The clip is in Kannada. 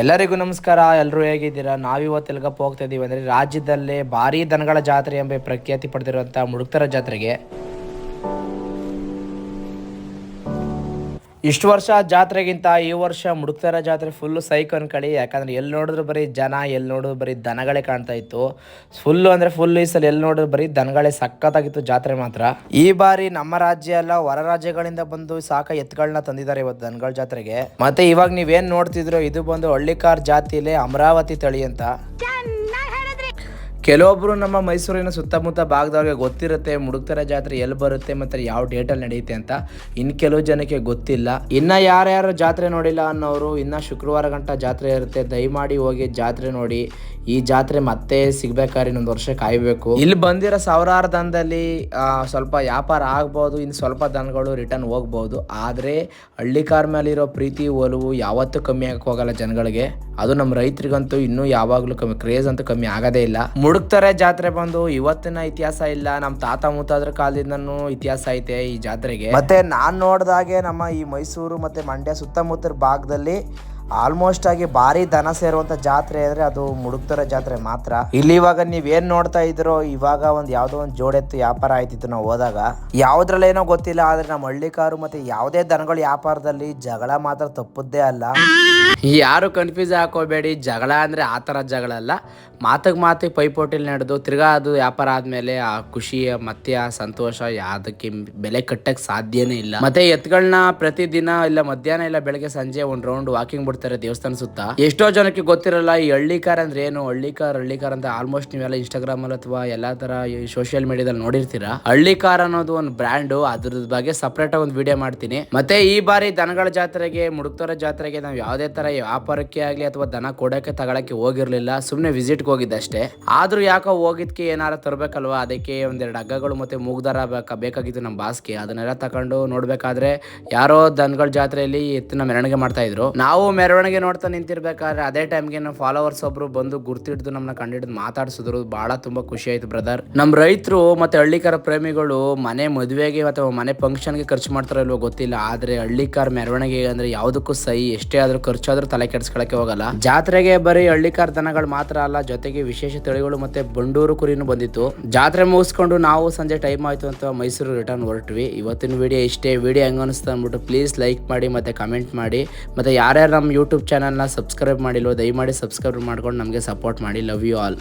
ಎಲ್ಲರಿಗೂ ನಮಸ್ಕಾರ ಎಲ್ಲರೂ ಹೇಗಿದ್ದೀರಾ? ನಾವಿವತ್ತು ಎಲ್ಗಪ್ಪ ಹೋಗ್ತಾ ಇದ್ದೀವಿ ಅಂದರೆ ರಾಜ್ಯದಲ್ಲೇ ಭಾರಿ ದನಗಳ ಜಾತ್ರೆ ಎಂಬ ಪ್ರಖ್ಯಾತಿ ಪಡೆದಿರುವಂಥ ಮುಡುಕ್ತರ ಜಾತ್ರೆಗೆ. ಇಷ್ಟು ವರ್ಷ ಜಾತ್ರೆಗಿಂತ ಈ ವರ್ಷ ಮುಡುಕ್ತಾರ ಜಾತ್ರೆ ಫುಲ್ಲು ಸೈಕ್ ಅನ್ಕೊಳ್ಳಿ. ಯಾಕಂದ್ರೆ ಎಲ್ಲಿ ನೋಡಿದ್ರು ಬರೀ ಜನ ಎಲ್ಲಿ ನೋಡಿದ್ರು ಬರೀ ದನಗಳೇ ಕಾಣ್ತಾ ಇತ್ತು. ಫುಲ್ಲು ಅಂದರೆ ಫುಲ್ ಈ ಸಲ ಎಲ್ಲಿ ನೋಡಿದ್ರು ಬರೀ ದನಗಳೇ ಸಖತ್ತಾಗಿತ್ತು ಜಾತ್ರೆ ಮಾತ್ರ. ಈ ಬಾರಿ ನಮ್ಮ ರಾಜ್ಯ ಎಲ್ಲ ಹೊರ ರಾಜ್ಯಗಳಿಂದ ಬಂದು ಸಾಕ ಎತ್ತುಗಳನ್ನ ತಂದಿದ್ದಾರೆ ಇವತ್ತು ದನಗಳ ಜಾತ್ರೆಗೆ. ಮತ್ತೆ ಇವಾಗ ನೀವೇನು ನೋಡ್ತಿದ್ರು, ಇದು ಬಂದು ಹಳ್ಳಿಕಾರ್ ಜಾತಿಲೆ ಅಮರಾವತಿ ತಳಿ ಅಂತ. ಕೆಲವೊಬ್ರು ನಮ್ಮ ಮೈಸೂರಿನ ಸುತ್ತಮುತ್ತ ಭಾಗದವ್ರಿಗೆ ಗೊತ್ತಿರುತ್ತೆ, ಮುಡುಕ್ತರ ಜಾತ್ರೆ ಎಲ್ಲಿ ಬರುತ್ತೆ, ಮತ್ತೆ ಯಾವ ಡೇಟಲ್ಲಿ ನಡೆಯುತ್ತೆ ಅಂತ. ಇನ್ನು ಕೆಲವು ಜನಕ್ಕೆ ಗೊತ್ತಿಲ್ಲ. ಇನ್ನ ಯಾರ್ಯಾರು ಜಾತ್ರೆ ನೋಡಿಲ್ಲ ಅನ್ನೋರು, ಇನ್ನ ಶುಕ್ರವಾರ ಗಂಟ ಜಾತ್ರೆ ಇರುತ್ತೆ, ದಯಮಾಡಿ ಹೋಗಿ ಜಾತ್ರೆ ನೋಡಿ. ಈ ಜಾತ್ರೆ ಮತ್ತೆ ಸಿಗ್ಬೇಕಾದ್ರೆ ಇನ್ನೊಂದು ವರ್ಷ ಕಾಯಬೇಕು. ಇಲ್ಲಿ ಬಂದಿರೋ ಸಾವಿರಾರು ದನದಲ್ಲಿ ಸ್ವಲ್ಪ ವ್ಯಾಪಾರ ಆಗ್ಬೋದು, ಇನ್ನು ಸ್ವಲ್ಪ ದನಗಳು ರಿಟರ್ನ್ ಹೋಗ್ಬೋದು. ಆದರೆ ಮೇಲೆ ಮೇಲಿರೋ ಪ್ರೀತಿ, ಒಲವು ಯಾವತ್ತೂ ಕಮ್ಮಿ ಆಗಕ್ಕೆ ಹೋಗಲ್ಲ ಜನಗಳಿಗೆ. ಅದು ನಮ್ಮ ರೈತರಿಗಂತೂ ಇನ್ನೂ ಯಾವಾಗಲೂ ಕಮ್ಮಿ ಕ್ರೇಜ್ ಅಂತೂ ಕಮ್ಮಿ ಆಗೋದೇ ಇಲ್ಲ. ಮುಡುಕ್ತಾರೆ ಜಾತ್ರೆ ಬಂದು. ಇವತ್ತಿನ ಇತಿಹಾಸ ಇಲ್ಲ. ನಮ್ಮ ತಾತ ಮುತ್ತಾದ್ರ ಕಾಲದಿಂದನು ಇತಿಹಾಸ ಐತೆ ಈ ಜಾತ್ರೆಗೆ. ಮತ್ತೆ ನಾನ್ ನೋಡ್ದಾಗೆ ನಮ್ಮ ಈ ಮೈಸೂರು ಮತ್ತೆ ಮಂಡ್ಯ ಸುತ್ತಮುತ್ತ ಭಾಗದಲ್ಲಿ ಆಲ್ಮೋಸ್ಟ್ ಆಗಿ ಭಾರಿ ದನ ಸೇರುವಂತ ಜಾತ್ರೆ ಅಂದ್ರೆ ಅದು ಮುಡುಕ್ತರ ಜಾತ್ರೆ ಮಾತ್ರ. ಇಲ್ಲಿ ಇವಾಗ ನೀವ್ ಏನ್ ನೋಡ್ತಾ ಇದ್ರೋ ಇವಾಗ ಒಂದ್ ಯಾವ್ದೋ ಒಂದ್ ಜೋಡೆತ್ತು ವ್ಯಾಪಾರ ಆಯ್ತಿತ್ತು ನಾವು ಹೋದಾಗ. ಯಾವ್ದ್ರಲ್ಲೇನೋ ಗೊತ್ತಿಲ್ಲ, ಆದ್ರೆ ನಮ್ಮ ಹಳ್ಳಿಕಾರು ಮತ್ತೆ ಯಾವುದೇ ದನಗಳ ವ್ಯಾಪಾರದಲ್ಲಿ ಜಗಳ ಮಾತ್ರ ತಪ್ಪದ್ದೇ ಅಲ್ಲ. ಯಾರು ಕನ್ಫ್ಯೂಸ್ ಹಾಕೋಬೇಡಿ ಜಗಳ ಅಂದ್ರೆ ಆ ಥರ ಜಗಳ ಅಲ್ಲ. ಮಾತಿಗೆ ಮಾತಿಗೆ ಪೈಪೋಟಿಲಿ ನಡೆದು ತಿರ್ಗಾ ಅದು ವ್ಯಾಪಾರ ಆದ್ಮೇಲೆ ಆ ಖುಷಿ ಮತ್ತೆ ಆ ಸಂತೋಷ ಯಾವ್ದಕ್ಕೆ ಬೆಲೆ ಕಟ್ಟಕ್ ಸಾಧ್ಯನೇ ಇಲ್ಲ. ಮತ್ತೆ ಎತ್ಗಳನ್ನ ಪ್ರತಿದಿನ ಇಲ್ಲ ಮಧ್ಯಾಹ್ನ ಇಲ್ಲ ಬೆಳಗ್ಗೆ ಸಂಜೆ ಒಂದ್ ರೌಂಡ್ ವಾಕಿಂಗ್ ಬಿಡ್ತಾರೆ ದೇವಸ್ಥಾನ ಸುತ್ತ. ಎಷ್ಟೋ ಜನಕ್ಕೆ ಗೊತ್ತಿರಲ್ಲ, ಈ ಹಳ್ಳಿ ಕಾರ್ ಅಂದ್ರೆ ಏನು? ಹಳ್ಳಿ ಹಳ್ಳಿಕಾರ್ ಹಳ್ಳಿಕಾರ್ ಅಂತ ಆಲ್ಮೋಸ್ಟ್ ನೀವೆಲ್ಲ ಇನ್ಸ್ಟಾಗ್ರಾಮ್ ಅಲ್ಲಿ ಅಥವಾ ಎಲ್ಲಾ ತರ ಸೋಷಿಯಲ್ ಮೀಡಿಯಾದಲ್ಲಿ ನೋಡಿರ್ತೀರಾ? ಹಳ್ಳಿಕಾರ್ ಅನ್ನೋದು ಒಂದು ಬ್ರ್ಯಾಂಡು ಅದ್ರ ಬಗ್ಗೆ ಸಪ್ರೇಟ್ ಆಗಿ ಒಂದು ವಿಡಿಯೋ ಮಾಡ್ತೀನಿ. ಮತ್ತೆ ಈ ಬಾರಿ ದನಗಳ ಜಾತ್ರೆಗೆ, ಮುಡುಕ್ತರ ಜಾತ್ರೆಗೆ ನಾವು ಯಾವುದೇ ತರ ವ್ಯಾಪಾರಕ್ಕೆ ಆಗ್ಲಿ ಅಥವಾ ದನ ಕೊಡಕ್ಕೆ, ತಗೊಳಕ್ಕೆ ಹೋಗಿರ್ಲಿಲ್ಲ. ಸುಮ್ನೆ ವಿಸಿಟ್ಗೆ ಹೋಗಿದ್ದಷ್ಟೇ. ಆದ್ರೂ ಯಾಕೋ ಹೋಗಿದ್ಕೆ ಏನಾರ ತರಬೇಕಲ್ವಾ? ಅದಕ್ಕೆ ಒಂದೆರಡು ಹಗ್ಗಗಳು ಮತ್ತೆ ಮೂಗ್ದಾರ ಬೇಕಾ ಬೇಕಾಗಿತ್ತು ನಮ್ಮ ಬಾಸ್ಗೆ. ಅದನ್ನೆಲ್ಲ ತಕೊಂಡು ನೋಡ್ಬೇಕಾದ್ರೆ ಯಾರೋ ದನಗಳ ಜಾತ್ರೆಯಲ್ಲಿ ಎತ್ತಿನ ಮೆರವಣಿಗೆ ಮಾಡ್ತಾ ಇದ್ರು. ನಾವು ಮೆರವಣಿಗೆ ನೋಡ್ತಾ ನಿಂತಿರ್ಬೇಕಾದ್ರೆ ಅದೇ ಟೈಮ್ಗೆ ನಮ್ಮ ಫಾಲೋವರ್ಸ್ ಒಬ್ರು ಬಂದು ಗುರ್ತಿಡ್ದು ನಮ್ಮನ್ನ ಕಂಡಿಡ್ದು ಮಾತಾಡ್ಸಿದ್ರು. ಬಹಳ ತುಂಬಾ ಖುಷಿ ಆಯ್ತು ಬ್ರದರ್ ನಮ್ಮ ರೈತರು ಮತ್ತೆ ಹಳ್ಳಿಕಾರ ಪ್ರೇಮಿಗಳು ಮನೆ ಮದುವೆಗೆ ಅಥವಾ ಮನೆ ಫಂಕ್ಷನ್ಗೆ ಖರ್ಚು ಮಾಡ್ತಾರೋ ಇಲ್ವೋ ಗೊತ್ತಿಲ್ಲ. ಆದ್ರೆ ಹಳ್ಳಿಕಾರ ಮೆರವಣಿಗೆ ಅಂದ್ರೆ ಯಾವುದಕ್ಕೂ ಸಹಿ, ಎಷ್ಟೇ ಆದ್ರೂ ಖರ್ಚಾದ್ರೂ ತಲೆ ಕೆಡಿಸ್ಕೊಳಕ್ಕೆ ಹೋಗಲ್ಲ. ಜಾತ್ರೆಗೆ ಬರೀ ಹಳ್ಳಿಕಾರ ದನಗಳು ಮಾತ್ರ ಅಲ್ಲ, ಜೊತೆಗೆ ವಿಶೇಷ ತಳಿಗಳು ಮತ್ತೆ ಬಂಡೂರು ಕುರಿನೂ ಬಂದಿತ್ತು. ಜಾತ್ರೆ ಮುಗಿಸ್ಕೊಂಡು ನಾವು ಸಂಜೆ ಟೈಮ್ ಆಯ್ತು ಅಂತ ಮೈಸೂರು ರಿಟರ್ನ್ ಹೊರಟ್ವಿ. ಇವತ್ತಿನ ವಿಡಿಯೋ ಇಷ್ಟೇ. ವಿಡಿಯೋ ಹೆಂಗ ಅನಿಸ್ತು ಅಂದ್ಬಿಟ್ಟು ಪ್ಲೀಸ್ ಲೈಕ್ ಮಾಡಿ ಮತ್ತೆ ಕಮೆಂಟ್ ಮಾಡಿ. ಮತ್ತೆ ಯಾರ್ಯಾರು ನಮ್ಮ ಯೂಟ್ಯೂಬ್ ಚಾನಲ್ನ ಸಬ್ಸ್ಕ್ರೈಬ್ ಮಾಡಿಲ್ವೋ ದಯಮಾಡಿ ಸಬ್ಸ್ಕ್ರೈಬ್ ಮಾಡ್ಕೊಂಡು ನಮಗೆ ಸಪೋರ್ಟ್ ಮಾಡಿ. Love you all